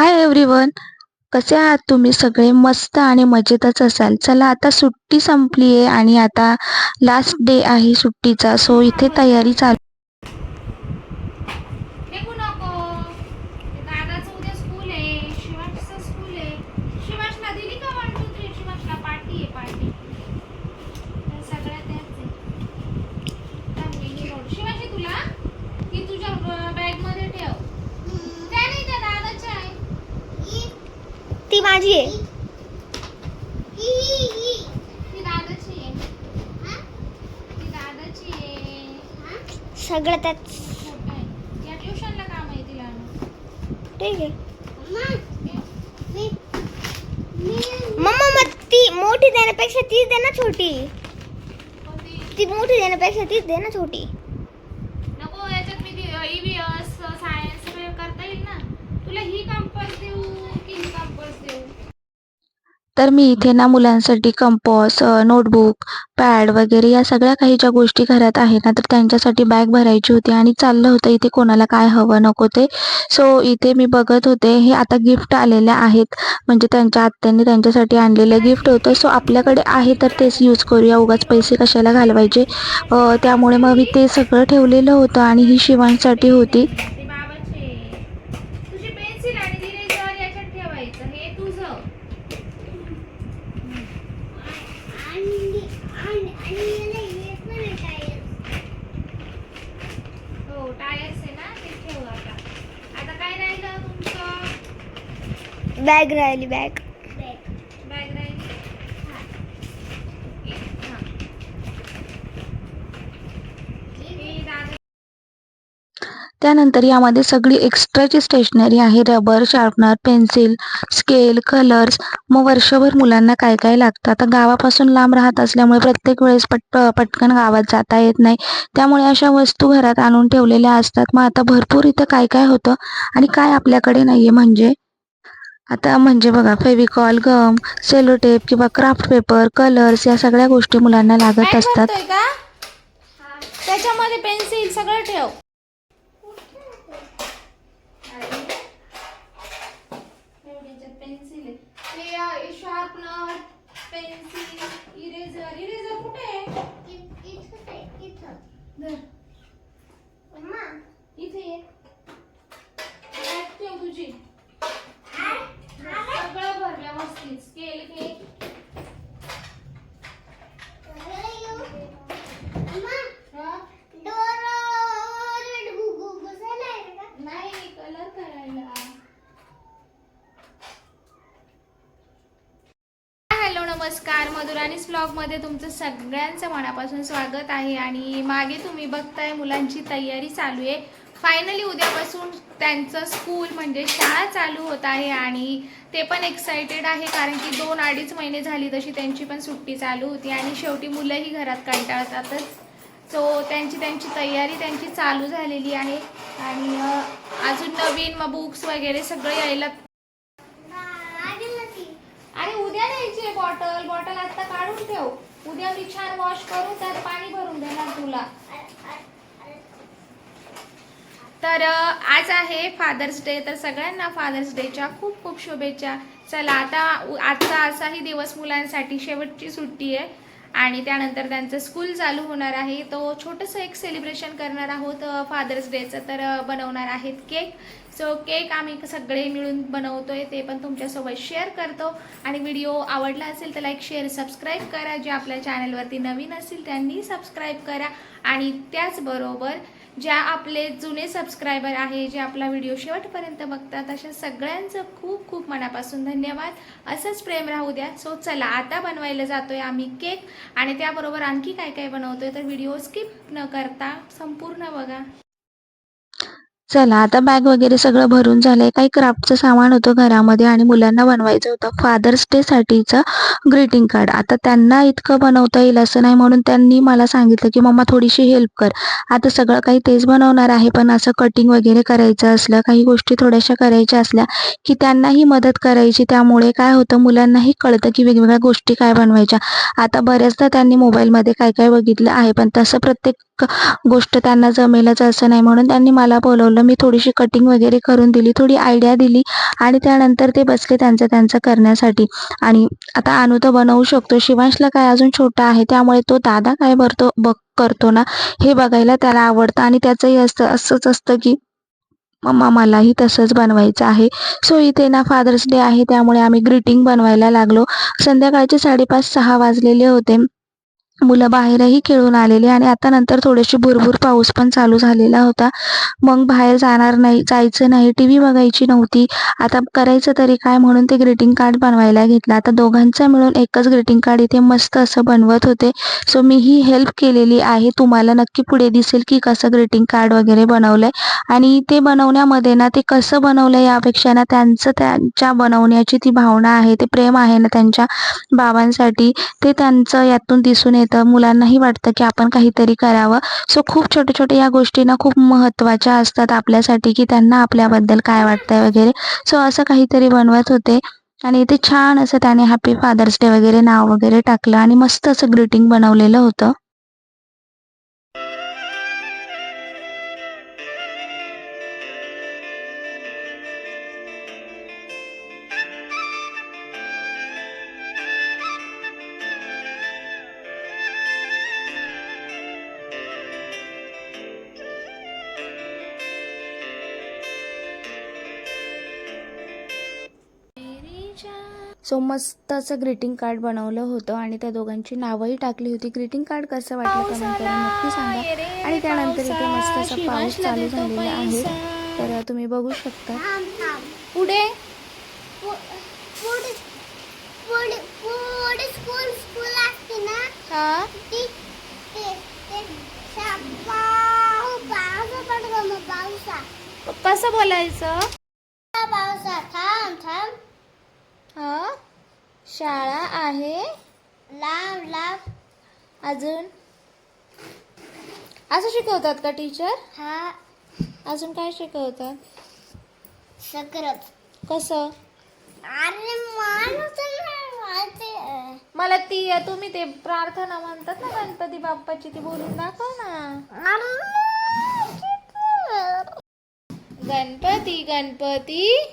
Hi everyone कसे आहात तुम्ही? सगळे मस्त आणि मजेतच असाल. चला आता सुट्टी संपली आहे आणि आता लास्ट डे आहे सुट्टीचा. सो इथे तयारी चालू फेकू नको ते दादाचं उद्या स्कूल आहे शिवांशचं स्कूल आहे शिवांशला दिली का वन टू थ्री शिवांशला पार्टी आहे पार्टी तर सगळ्या त्याच आहे तर मिनी नोट शिवांशी तुला ती तुझ्या बॅगमध्ये ठेव त्या नाही त्या दादाच्या आहे ती माझी आहे. सगळं त्यात ठीक आहे. मम्मा मग ती मोठी देण्यापेक्षा तीच दे ना छोटी. ती मोठी देण्यापेक्षा तीच दे ना छोटी नको याच्यात मी ईव्हीएस सायन्स सगळं करता येईल ना तुला ही कंपल्स देऊ की ही कंपल्स देऊ तर मी इथे ना मुलांसाठी कंपॉस नोटबुक पॅड वगैरे या सगळ्या काही ज्या गोष्टी घरात आहेत ना तर त्यांच्यासाठी बॅग भरायची होती आणि चाललं होतं. इथे कोणाला काय हवं नको ते. सो इथे मी बघत होते. हे आता गिफ्ट आलेले आहेत. म्हणजे त्यांच्या आत्यांनी त्यांच्यासाठी आणलेलं गिफ्ट होतं. सो आपल्याकडे आहे तर तेच यूज करूया. उगाच पैसे कशाला घालवायचे? त्यामुळे मग मी ते सगळं ठेवलेलं होतं आणि ही शिवांसाठी होती ते बाबाचे तुझी पेन्सिल आणि इरेजर याच्यात ठेवायचं हे तुझं हो टायर्स आहे ना ते ठेव आता आता काय राहिलं तुमचं बॅग राहिली बॅग. बॅग राहिली? दादा त्यानंतर यामध्ये सगळी एक्स्ट्राची स्टेशनरी आहे rubber sharpener pencil scale colours मग वर्षभर मुलांना काय काय लागतं? आता गावापासून लांब राहत असल्यामुळे प्रत्येक वेळेस पट पटकन गावात जाता येत नाही. त्यामुळे अशा वस्तू घरात आणून ठेवलेल्या असतात. मग आता भरपूर इथं काय काय होतं आणि काय आपल्याकडे नाही आहे म्हणजे? आता म्हणजे बघा फेविकॉल गम सेलोटेप किंवा क्राफ्ट पेपर कलर्स या सगळ्या गोष्टी मुलांना लागत असतात. त्याच्यामध्ये पेन्सिल सगळं ठेव. पेन्सिल आहे शार्पनर पेन्सिल इरेझर इरेझर कुठे आहे धर. इथे ये. बॅग ठेव तुझी सगळं भर व्यवस्थित स्केल घे? नाही कलर करायला. हॅलो नमस्कार. मधुराणीस ब्लॉगमध्ये तुमचं सगळ्यांचं मनापासून स्वागत आहे आणि मागे तुम्ही बघताय मुलांची तयारी चालू आहे. फायनली उद्यापासून त्यांचं स्कूल म्हणजे शाळा चालू होत आहे आणि ते पण एक्सायटेड आहे कारण की दोन अडीच महिने झाली तशी त्यांची पण सुट्टी चालू होती आणि शेवटी मुलंही घरात कंटाळतातच. सो त्यांची त्यांची तयारी त्यांची चालू झालेली आहे आणि अजून नवीन मग बुक्स वगैरे सगळं यायला अरे उद्या न्यायची आहे बॉटल बॉटल आता काढून ठेव. उद्या मी छान वॉश करून त्यात पाणी भरून देणार तुला. तर आज आहे फादर्स डे तर सगळ्यांना फादर्स डेच्या खूप खूप शुभेच्छा. चला आता आजचा असाही दिवस मुलांसाठी शेवटची सुट्टी आहे. आणि त्यानंतर त्यांचं स्कूल चालू होणार आहे. तो छोटंसं एक सेलिब्रेशन करणार आहोत फादर्स डेचं तर बनवणार आहेत केक सो केक आम्ही सगळे मिळून बनवतोय. ते पण तुमच्यासोबत शेअर करतो. आणि व्हिडिओ आवडला असेल तर लाईक शेअर सबस्क्राईब करा. जे आपल्या चॅनलवरती नवीन असतील त्यांनी सबस्क्राईब करा. आणि त्याचबरोबर ज्या आपले जुने सबस्क्रायबर आहे जे आपला व्हिडिओ शेवटपर्यंत बघतात अशा सगळ्यांचं खूप खूप मनापासून धन्यवाद. असंच प्रेम राहू द्या. सो चला आता बनवायला जातोय आम्ही केक आणि त्याबरोबर आणखी काय काय बनवतोय तर व्हिडिओ स्किप न करता संपूर्ण बघा. चला आता बॅग वगैरे सगळं भरून झालंय. काही क्राफ्टचं सामान होतं घरामध्ये आणि मुलांना बनवायचं होतं. फादर्स डे साठीचं ग्रीटिंग कार्ड आता त्यांना इतकं बनवता येईल असं नाही म्हणून त्यांनी मला सांगितलं की मम्मा थोडीशी हेल्प कर. आता सगळं काही तेच बनवणार आहे पण असं कटिंग वगैरे करायचं असलं काही गोष्टी थोड्याशा करायच्या असल्या की त्यांनाही मदत करायची. त्यामुळे काय होतं मुलांनाही कळतं की वेगवेगळ्या गोष्टी काय बनवायच्या. आता बऱ्याचदा त्यांनी मोबाईलमध्ये काय काय बघितलं आहे पण तसं प्रत्येक प्रत्येक गोष्ट त्यांना जमेलच असं नाही म्हणून त्यांनी मला बोलवलं. मी थोडीशी कटिंग वगैरे करून दिली थोडी आयडिया दिली आणि त्यानंतर ते बसले त्यांचं त्यांचं करण्यासाठी. आणि आता अनु तर बनवू शकतो. शिवांशला काय अजून छोटा आहे त्यामुळे तो दादा काय भरतो बघ करतो ना. हे बघायला त्याला आवडतं आणि त्याचंही असतं असंच असतं की मम्मा मलाही तसंच बनवायचं आहे. सो इथे ना फादर्स डे आहे त्यामुळे आम्ही ग्रीटिंग बनवायला लागलो. संध्याकाळचे साडेपाच सहा वाजलेले होते. मुलं बाहेरही खेळून आलेली आणि आता नंतर थोडीशी भुरभुर पाऊस पण चालू झालेला होता. मग बाहेर जाणार नाही जायचं नाही टी व्ही बघायची नव्हती. आता करायचं तरी काय म्हणून ते ग्रीटिंग कार्ड बनवायला घेतलं. आता दोघांचं मिळून एकच ग्रीटिंग कार्ड इथे मस्त असं बनवत होते. सो मी ही हेल्प केलेली आहे. तुम्हाला नक्की पुढे दिसेल की कसं ग्रीटिंग कार्ड वगैरे बनवलंय. आणि ते बनवण्यामध्ये ना ते कसं बनवलं यापेक्षा ना त्यांचं त्यांच्या बनवण्याची ती भावना आहे ते प्रेम आहे ना त्यांच्या बाबांसाठी. ते त्यांचं यातून दिसून येतं. मुलांनाही वाटतं की आपण काहीतरी करावं. सो खूप छोट्या छोट्या या गोष्टींना खूप महत्त्वाच्या असतात आपल्यासाठी की त्यांना आपल्याबद्दल काय वाटतंय वगैरे. सो असं काहीतरी बनवत होते. आणि ते छान असं त्याने हॅपी फादर्स डे वगैरे नाव वगैरे टाकलं आणि मस्त असं ग्रीटिंग बनवलेलं होतं. मस्त असं ग्रीटिंग कार्ड बनवलं होतं आणि त्या दोघांची नावही टाकली होती. ग्रीटिंग कार्ड कसं वाटलं कमेंट करून नक्की सांगा. आणि त्यानंतर इथे मस्त असा पाऊस चालू झालेला आहे. तर तुम्ही बघू शकता. पुढे. हा? कसं बोलायचं? थांब थांब. हा? शाळा आहे. लांब लांब अजून? असं शिकवतात का टीचर हा. अजून काय शिकवतात? सकरच कसं? अरे वाचते. मला ती तुम्ही ते प्रार्थना म्हणतात ना गणपती बाप्पाची ती बोलून दाखव ना. गणपती गणपती.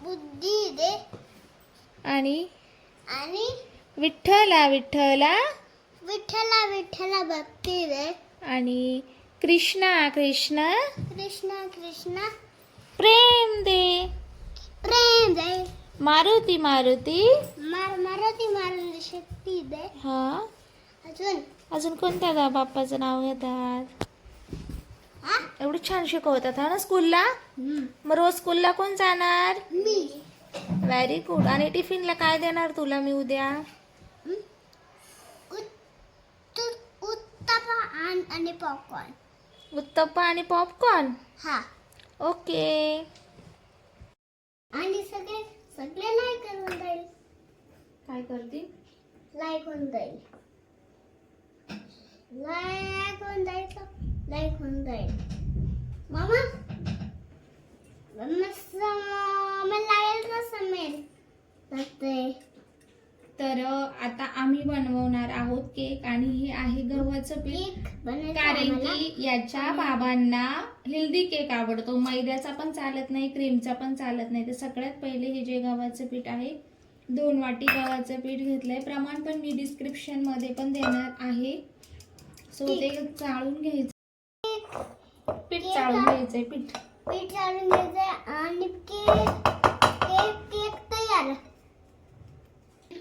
बुद्धी दे. आणि? आणि विठ्ठला विठ्ठला. विठ्ठला विठ्ठला भक्ती दे आणि कृष्णा कृष्णा. कृष्णा कृष्णा. प्रेम दे. प्रेम दे. मारुती मारुती. मार मारुती मारुती शक्ती दे. हा. अजून? अजून कोणत्या गा बाप्पाचं नाव घेतात? हा एवढं छान शिकवतात हा ना स्कूलला? मग रोज स्कूलला कोण जाणार? मी. व्हेरी गुड आणि टिफिनला काय देणार तुला मी उद्या? आणि पॉपकॉर्न उत्तप्पा आणि पॉपकॉर्न हा. ओके आणि सगळे सगळे लाईक करून जाईल काय करते? लाईक होऊन जाईल. लाईक होऊन जायचं. लाईक होऊन जाईल. मामा मस्त मला लागेल तर समेल लागतंय तर आता आम्ही बनवणार आहोत केक आणि हे आहे गव्हाचं पीठ. कारण. की याच्या बाबांना हेल्दी केक आवडतो. मैद्याचा पण चालत नाही क्रीमचा पण चालत नाही. तर सगळ्यात पहिले हे जे गव्हाचं पीठ आहे दोन वाटी गव्हाचं पीठ घेतलंय. प्रमाण पण मी डिस्क्रिप्शनमध्ये पण देणार आहे. सो ते चाळून घ्यायचं. पीठ चाळून घ्यायचंय पीठ. पीठ चालून घ्यायचं आणि केक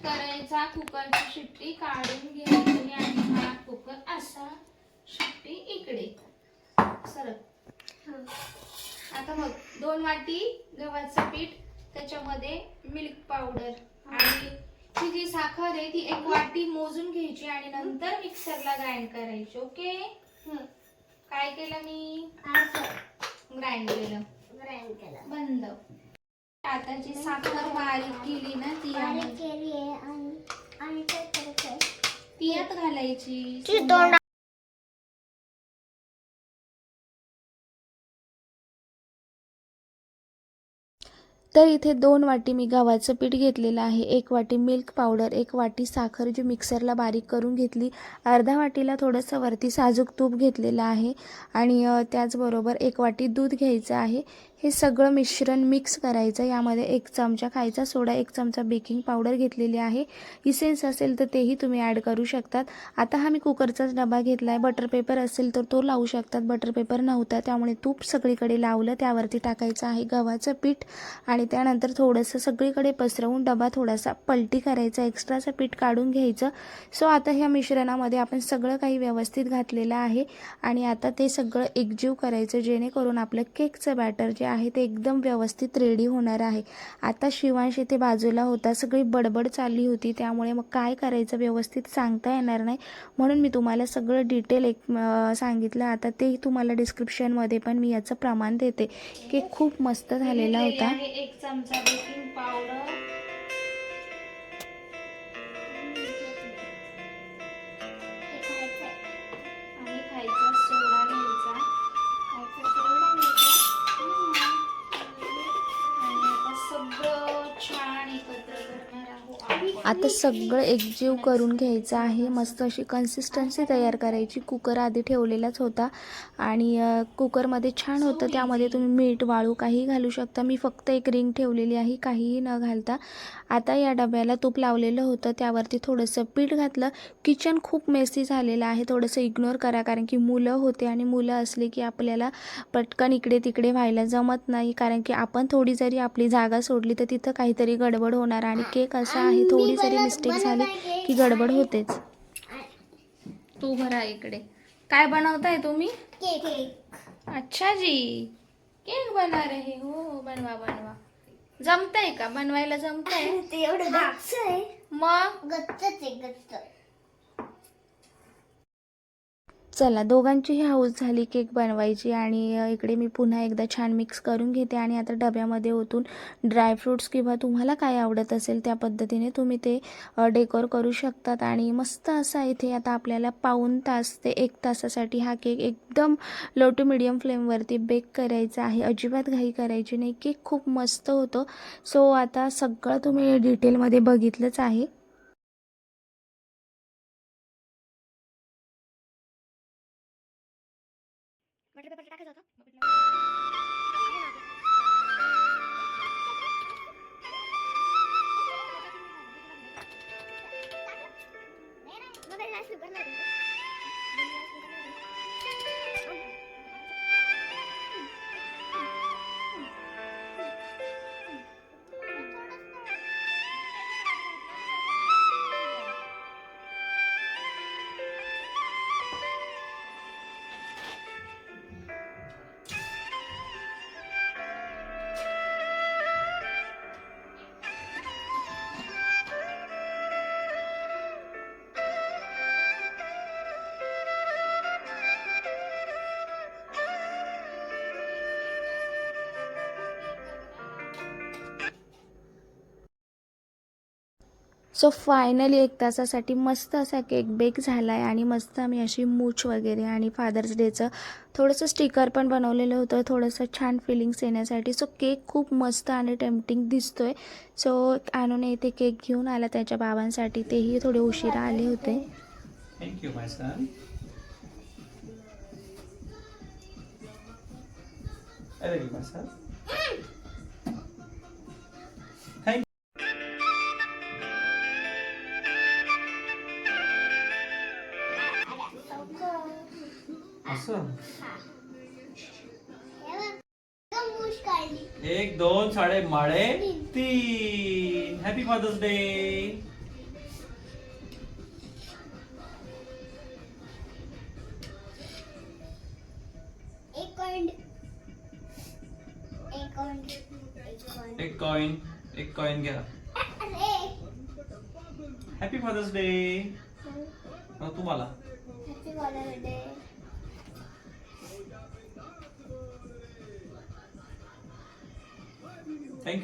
करायचा कुकरची शिट्टी काढून घ्यायची आणि हा कुकर असा शिट्टी इकडे सरक आता बघ दोन वाटी गव्हाचं पीठ त्याच्यामध्ये मिल्क पावडर आणि ही जी साखर आहे ती एक वाटी मोजून घ्यायची आणि नंतर मिक्सरला ग्राइंड करायची ओके. काय केलं मी? ग्राइंड केलं. ग्राइंड केलं. बंद. आता जी साखर बारीक केली ना ती बारीक यामध्ये- केली आहे आणि आणि काय करायचं ती यात घालायची ती तोंड तर इथे दोन वाटी मी गव्हाचं पीठ घेतलेलं आहे. एक वाटी मिल्क पावडर एक वाटी साखर जी मिक्सरला बारीक करून घेतली. अर्धा वाटीला थोडंसं वरती साजूक तूप घेतलेलं आहे. आणि अ, त्याचबरोबर एक वाटी दूध घ्यायचं आहे. हे सगळं मिश्रण मिक्स करायचं. यामध्ये एक चमचा खायचा सोडा एक चमचा बेकिंग पावडर घेतलेली आहे. इसेन्स असेल तर तेही तुम्ही ॲड करू शकतात. आता हा मी कुकरचाच डबा घेतला आहे बटर पेपर असेल तर तो लावू शकतात. बटर पेपर नव्हता त्यामुळे तूप सगळीकडे लावलं. त्यावरती टाकायचं आहे गव्हाचं पीठ आणि त्यानंतर थोडंसं सगळीकडे पसरवून डबा थोडासा पलटी करायचा. एक्स्ट्राचं पीठ काढून घ्यायचं. सो आता ह्या मिश्रणामध्ये आपण सगळं काही व्यवस्थित घातलेलं आहे आणि आता ते सगळं एकजीव करायचं जेणेकरून आपलं केकचं बॅटर जे आहे ते एकदम व्यवस्थित रेडी होणार आहे. आता शिवांश इथे बाजूला होता सगळी बडबड चालली होती त्यामुळे मग काय करायचं व्यवस्थित सांगता येणार नाही. म्हणून मी तुम्हाला सगळं डिटेल एक सांगितलं. आता ते तुम्हाला डिस्क्रिप्शनमध्ये पण मी याचं प्रमाण देते की खूप मस्त झालेला होता. एक चमचा बेकिंग पावडर आता सगळं एकजीव करून घ्यायचं आहे. मस्त अशी कन्सिस्टन्सी तयार करायची. कुकर आधी ठेवलेलाच होता. आणि कुकरमध्ये छान होतं. त्यामध्ये तुम्ही मीठ वाळू काहीही घालू शकता. मी फक्त एक रिंग ठेवलेली आहे. काहीही न घालता. आता या डब्याला तूप लावलेलं होतं. त्यावरती थोडंसं पीठ घातलं. किचन खूप मेसी झालेलं आहे. थोडंसं इग्नोर करा. कारण की मुलं होते आणि मुलं असली की आपल्याला पटकन इकडे तिकडे व्हायला जमत नाही. कारण की आपण थोडी जरी आपली जागा सोडली तर तिथं काहीतरी गडबड होणार. आणि केक असा आहे थोडी जरी मिस्टेक झाली की गडबड होतेच. तू भरा इकडे. काय बनवताय तुम्ही? केक. अच्छा जी. केक बनवा रहे हो. बनवा बनवा. जमतंय का? बनवायला जमतंय? ते एवढं गच्च आहे. मग? गच्चच आहे गच्च. चला दोघांचीही हाऊस झाली केक बनवायची आणि इकडे मी पुन्हा एकदा छान मिक्स करून घेते आणि आता डब्यामध्ये ओतून ड्रायफ्रूट्स किंवा तुम्हाला काय आवडत असेल त्या पद्धतीने तुम्ही ते डेकोर करू शकतात. आणि मस्त असा इथे आता आपल्याला पाऊण तास ते एक तासासाठी हा केक एकदम लो टू मिडियम फ्लेमवरती बेक करायचा आहे. अजिबात घाई करायची नाही. केक खूप मस्त होतो. सो आता सगळं तुम्ही डिटेलमध्ये बघितलंच आहे. सो फायनली एक तासासाठी मस्त असा केक बेक झाला आहे आणि मस्त आम्ही अशी मूछ वगैरे आणि फादर्स डेचं थोडंसं स्टिकर पण बनवलेलं होतं. थोडंसं छान फिलिंग्स येण्यासाठी. सो केक खूप मस्त आणि टेम्पटिंग दिसतो आहे सो आणून इथे केक घेऊन आला त्याच्या बाबांसाठी. तेही थोडे उशिरा आले होते. थँक्यू. दोन साडे माळे तीन. हॅपी फादर्स डे एक कॉइन एक कॉइन घ्या. हॅपी फादर्स डे तुम्हाला. Happy Father Day